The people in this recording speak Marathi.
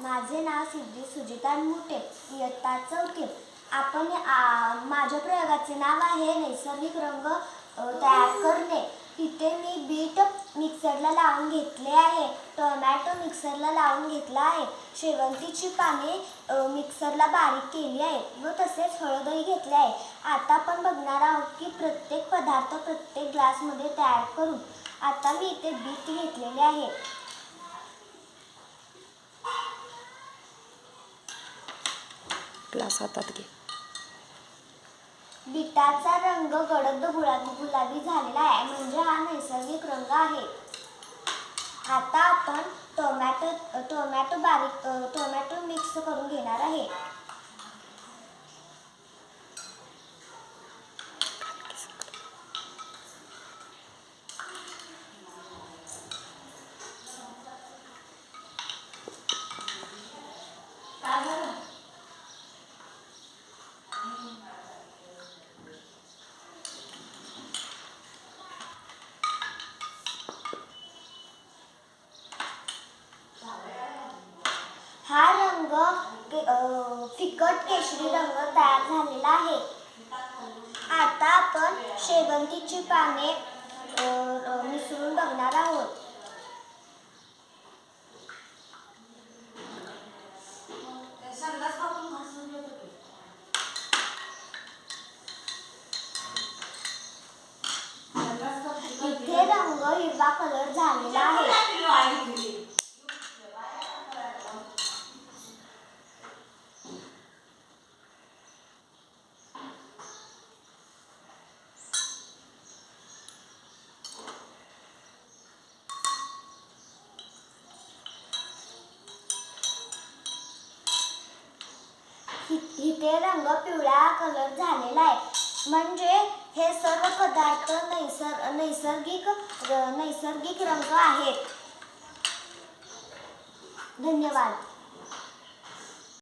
माझे नाव सिद्धी सुजिता मुटे इयत्ता चौथी. आपण माझ्या प्रयोगाचे नाव आहे नैसर्गिक रंग तयार करणे. तिथे मी बीट मिक्सरला लावून घेतले आहे. टोमॅटो मिक्सरला लावून घेतला आहे. शेवंतीची पाने मिक्सरला बारीक केली आहे. व तसेच हळदही घेतले आहे. आता आपण बघणार आहोत की प्रत्येक पदार्थ प्रत्येक ग्लासमध्ये तयार करू आता मी इथे बीट घेतलेले आहे. ग्लास हातात घे. बिटाचा रंग गडद गुलाबी गुलाबी झालेला आहे. म्हणजे हा नैसर्गिक रंग आहे. आता आपण टोमॅटो टोमॅटो बारीक टोमॅटो मिक्स करून घेणार आहे. फिकट केशरी रंग तयार झालेला आहे. आता आपण शेवंतीची पाने मिसळून बघणार आहोत. इथे रंग हिरवा कलर झालेला आहे. इथे रंग पिवळा कलर झालेला आहे. म्हणजे हे सर्व पदार्थ नैसर नैसर्गिक र- नैसर्गिक रंग आहेत. धन्यवाद.